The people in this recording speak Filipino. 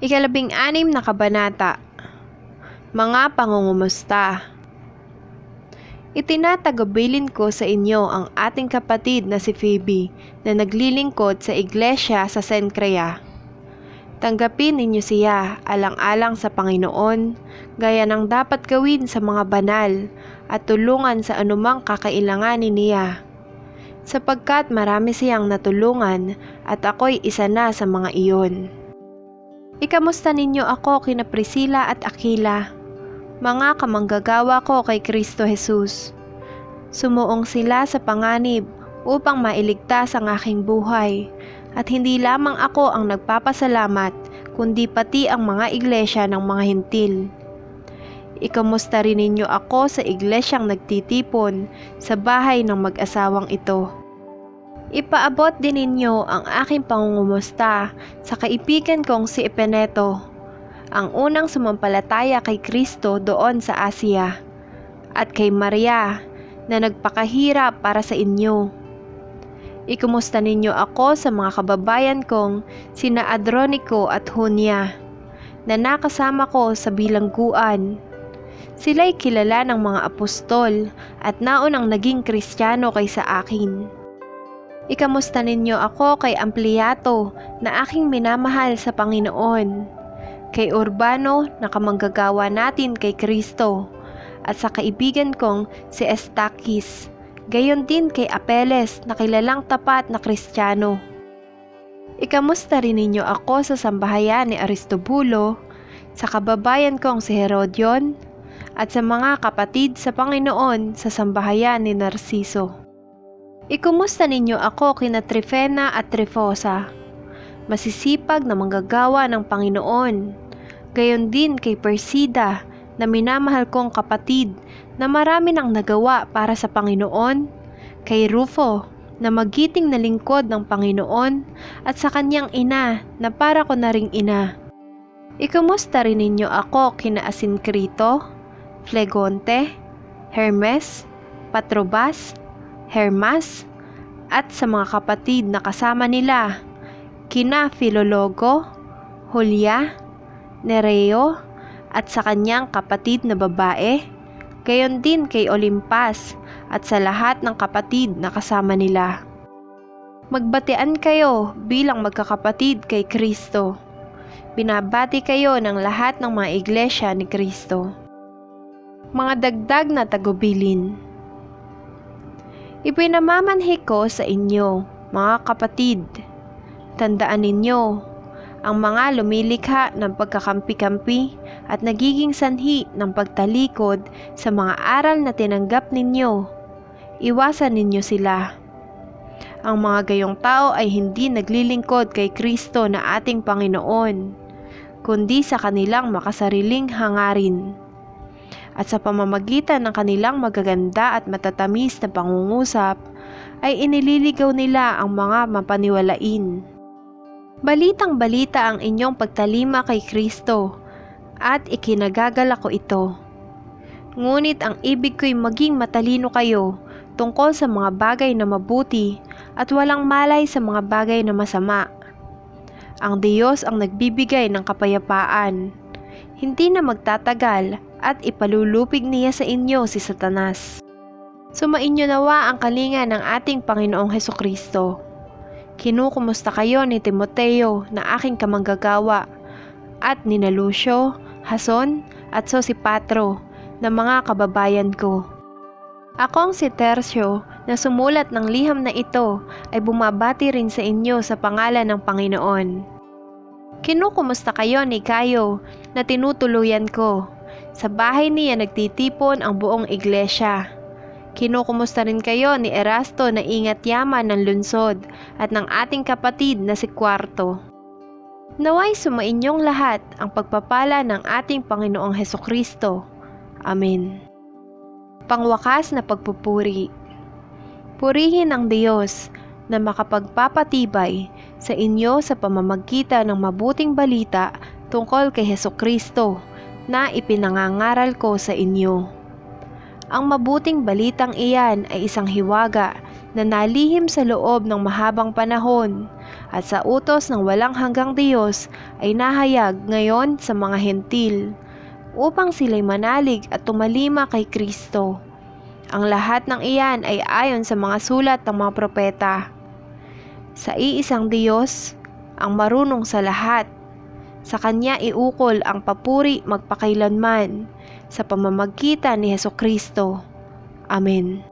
Ikalabing anim na kabanata Mga pangungumusta Itinatagabilin ko sa inyo ang ating kapatid na si Phoebe na naglilingkod sa iglesia sa Sencrea. Tanggapin ninyo siya alang-alang sa Panginoon, gaya ng dapat gawin sa mga banal at tulungan sa anumang kakailanganin niya. Sapagkat marami siyang natulungan at ako'y isa na sa mga iyon. Ikamusta ninyo ako kina Priscilla at Aquila, mga kamanggagawa ko kay Kristo Jesus. Sumuong sila sa panganib upang mailigtas ang aking buhay, at hindi lamang ako ang nagpapasalamat, kundi pati ang mga iglesia ng mga hintil. Ikamusta rin ninyo ako sa iglesyang nagtitipon sa bahay ng mag-asawang ito. Ipaabot din ninyo ang aking pangungumusta sa kaibigan kong si Epeneto, ang unang sumampalataya kay Kristo doon sa Asia, at kay Maria na nagpakahirap para sa inyo. Ikumusta ninyo ako sa mga kababayan kong sina Adronico at Hunya, na nakasama ko sa bilangguan. Sila'y kilala ng mga apostol at naunang naging kristyano kaysa akin. Ikamusta ninyo ako kay Ampliato na aking minamahal sa Panginoon, kay Urbano na kamanggagawa natin kay Kristo, at sa kaibigan kong si Estakis, gayon din kay Apeles na kilalang tapat na Kristiyano. Ikamusta rin ninyo ako sa sambahayan ni Aristobulo, sa kababayan kong si Herodion, at sa mga kapatid sa Panginoon sa sambahayan ni Narciso. Ikumusta ninyo ako kina Trifena at Trifosa, masisipag na manggagawa ng Panginoon. Gayon din kay Persida na minamahal kong kapatid na marami nang nagawa para sa Panginoon. Kay Rufo na magiting na lingkod ng Panginoon at sa kanyang ina na para ko na ring ina. Ikumusta rin ninyo ako kina Asincrito, Flegonte, Hermes, Patrobas, Hermas, at sa mga kapatid na kasama nila, kina Filologo, Julia, Nereo, at sa kanyang kapatid na babae, gayon din kay Olimpas at sa lahat ng kapatid na kasama nila. Magbatian kayo bilang magkakapatid kay Kristo. Binabati kayo ng lahat ng mga iglesia ni Kristo. Mga dagdag na tagubilin. Ipinamamanhi ko sa inyo, mga kapatid. Tandaan ninyo, ang mga lumilikha ng pagkakampi-kampi at nagiging sanhi ng pagtalikod sa mga aral na tinanggap ninyo. Iwasan ninyo sila. Ang mga gayong tao ay hindi naglilingkod kay Kristo na ating Panginoon, kundi sa kanilang makasariling hangarin at sa pamamagitan ng kanilang magaganda at matatamis na pangungusap ay inililigaw nila ang mga mapaniwalain. Balitang balita ang inyong pagtalima kay Kristo at ikinagagala ko ito. Ngunit ang ibig ko'y maging matalino kayo tungkol sa mga bagay na mabuti at walang malay sa mga bagay na masama. Ang Diyos ang nagbibigay ng kapayapaan. Hindi na magtatagal at ipalulupig niya sa inyo si Satanas. Sumainyo nawa ang kalinga ng ating Panginoong Heso Kristo. Kinukumusta kayo ni Timoteo na aking kamanggagawa at ni Lucio, Hason at Sosipatro na mga kababayan ko. Akong si Tercio na sumulat ng liham na ito ay bumabati rin sa inyo sa pangalan ng Panginoon. Kinukumusta kayo ni Kayo na tinutuluyan ko sa bahay niya nagtitipon ang buong iglesia. Kinukumusta rin kayo ni Erasto na ingat yaman ng lunsod at ng ating kapatid na si Kwarto. Naway sumainyong lahat ang pagpapala ng ating Panginoong Heso Kristo. Amen. Pangwakas na pagpupuri. Purihin ang Diyos na makapagpapatibay sa inyo sa pamamagitan ng mabuting balita tungkol kay Heso Kristo na ipinangangaral ko sa inyo. Ang mabuting balitang iyan ay isang hiwaga na nalihim sa loob ng mahabang panahon at sa utos ng walang hanggang Diyos ay nahayag ngayon sa mga hentil upang sila'y manalig at tumalima kay Kristo. Ang lahat ng iyan ay ayon sa mga sulat ng mga propeta. Sa iisang Diyos, ang marunong sa lahat, sa Kanya iukol ang papuri magpakailanman sa pamamagitan ni Heso Kristo. Amen.